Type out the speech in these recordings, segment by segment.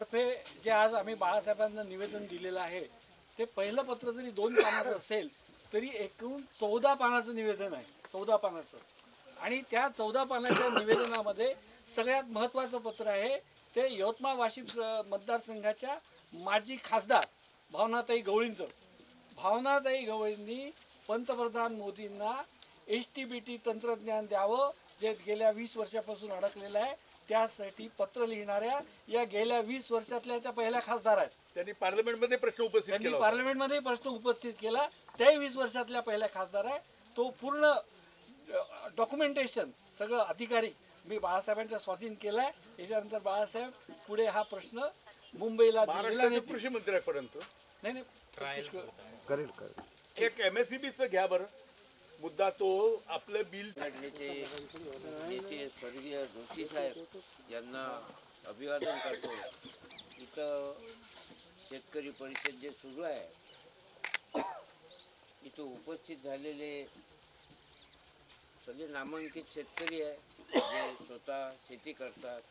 तर्फे जे आज आम्ही बाळासाहेबांना निवेदन दिलेलं आहे ते पहिलं पत्र जरी दोन पानाचं असेल तरी एकूण चौदा पानाचं निवेदन आहे चौदा पानाचं. आणि त्या चौदा पानाच्या निवेदनामध्ये सगळ्यात महत्त्वाचं पत्र आहे ते यवतमाळ वाशिम स- मतदारसंघाच्या माजी खासदार भावनाताई गवळींचं. भावनाताई गवळींनी पंतप्रधान मोदींना एस टी बी टी तंत्रज्ञान द्यावं जे गेल्या वीस वर्षापासून अडकलेलं आहे त्यासाठी पत्र लिहिणाऱ्या या गेल्या वीस वर्षातल्या त्या पहिल्या खासदार आहेत. त्यांनी पार्लमेंटमध्ये प्रश्न उपस्थित त्यांनी केला होता. पार्लमेंटमध्ये प्रश्न उपस्थित केला. त्याही वीस वर्षातल्या पहिल्या खासदार आहे. तो पूर्ण डॉक्युमेंटेशन सगळं अधिकारी मी बाळासाहेबांच्या स्वाधीन केलाय. त्याच्यानंतर बाळासाहेब पुढे हा प्रश्न मुंबईला दिल्लीला महाराष्ट्राच्या नेतील. कृषी मंत्र्यापर्यंत. नाही नाही. पुष्कळ- करेल करेल. एक एम एस घ्या बरं. मुद्दा तो आपलं बिल नेते नेते स्वर्गीय जोशी साहेब यांना अभिवादन करतो. इथं शेतकरी परिषद जे सुरू आहे इथं उपस्थित झालेले सगळे नामांकित शेतकरी आहे जे स्वतः शेती करतात.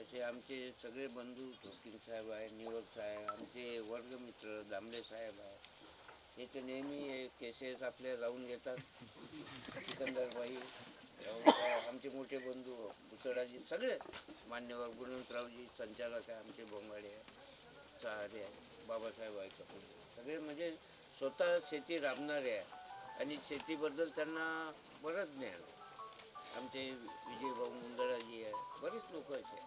असे आमचे सगळे बंधू जोकीन साहेब आहे निवड साहेब आमचे वर्गमित्र दामले साहेब आहे. इथे नेहमी केसेस आपले लावून घेतात. सिकंदरबाई आमचे मोठे बंधू पुतळाजी सगळे मान्यवर गुणवंतरावजी संचालक आहे आमचे बोंगाडे आहे सहारे आहे बाबासाहेब आहे सगळे म्हणजे स्वतः शेती राबणारे आहे आणि शेतीबद्दल त्यांना बरंच ज्ञान आमचे विजयभाऊ मुंदळाजी आहे बरेच लोक असे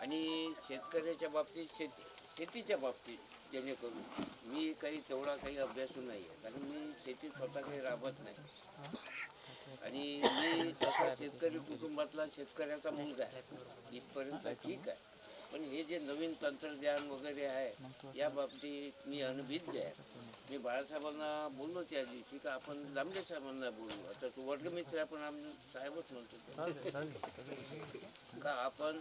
आणि शेतकऱ्याच्या बाबतीत शेती शेतीच्या बाबतीत जेणेकरून मी काही तेवढा काही अभ्यासू नाही आहे. कारण मी शेती स्वतः काही राबत नाही. आणि मी तसा शेतकरी कुटुंबातला शेतकऱ्याचा मुलगा आहे. इथपर्यंत ठीक आहे. पण हे जे नवीन तंत्रज्ञान वगैरे आहे या बाबतीत मी अनभिज्ञ आहे. मी बाळासाहेबांना बोललो त्या दिवशी का आपण लांबले साहेबांना बोलू. आता तो वर्गमित्र आहे, पण आम्ही साहेबच म्हणतो. का आपण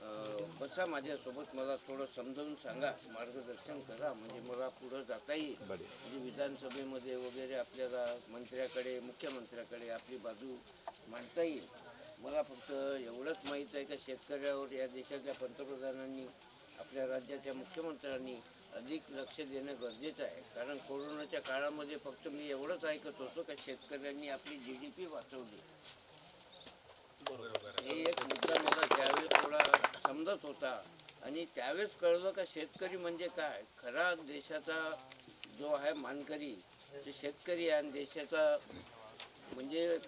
बसा माझ्यासोबत मला थोडं समजावून सांगा मार्गदर्शन करा म्हणजे मला पुढं जाता येईल. म्हणजे विधानसभेमध्ये वगैरे आपल्याला मंत्र्याकडे मुख्यमंत्र्याकडे आपली बाजू मांडता येईल. मला फक्त एवढंच माहीत आहे का शेतकऱ्यावर या देशाच्या पंतप्रधानांनी आपल्या राज्याच्या मुख्यमंत्र्यांनी अधिक लक्ष देणं गरजेचं आहे. कारण कोरोनाच्या काळामध्ये फक्त मी एवढंच ऐकत होतो का शेतकऱ्यांनी आपली जी डी पी वाचवली हे एक मुद्दा मला त्यावेळेस थोडा समजत होता. आणि त्यावेळेस कळलं का शेतकरी म्हणजे काय? खरा देशाचा जो आहे मानकरी ते शेतकरी आहे आणि देशाचा म्हणजे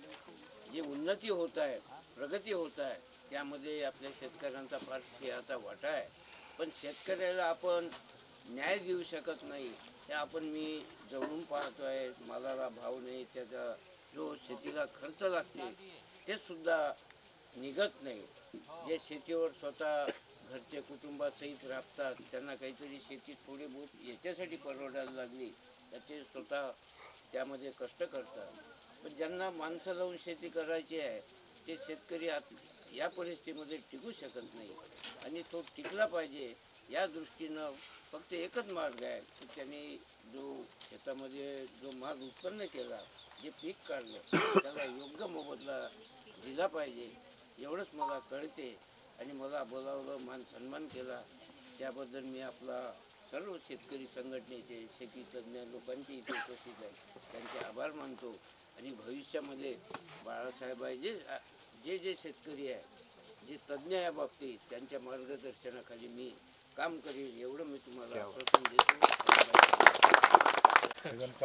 जी उन्नती होत आहे प्रगती होत आहे त्यामध्ये आपल्या शेतकऱ्यांचा फार सिंहाचा वाटा आहे. पण शेतकऱ्याला आपण न्याय देऊ शकत नाही हे आपण मी जवळून पाहतो आहे मालाला भाव नाही त्याचा जो शेतीला खर्च लागते ते सुद्धा निघत नाही. जे शेतीवर स्वतः घरचे कुटुंबासहित राबतात त्यांना काहीतरी शेती थोडी बहुत याच्यासाठी परवडायला लागली तर ते स्वतः त्यामध्ये कष्ट करतात. पण ज्यांना माणसं लावून शेती करायची आहे ते शेतकरी आत या परिस्थितीमध्ये टिकू शकत नाही. आणि तो टिकला पाहिजे या दृष्टीनं फक्त एकच मार्ग आहे की त्यांनी जो शेतामध्ये जो माल उत्पन्न केला जे पीक काढलं त्याला योग्य मोबदला दिला पाहिजे. एवढंच मला कळते. आणि मला बोलावलं मान सन्मान केला. त्याबद्दल मी आपला सर्व शेतकरी संघटनेचे शेती तज्ज्ञ लोकांचे इथे उपस्थित आहेत त्यांचे आभार मानतो. आणि भविष्यामध्ये बाळासाहेब आहे जे जे जे शेतकरी आहे जे तज्ज्ञ आहे या बाबतीत त्यांच्या मार्गदर्शनाखाली मी काम करेल एवढं मी तुम्हाला आश्वासन देतो.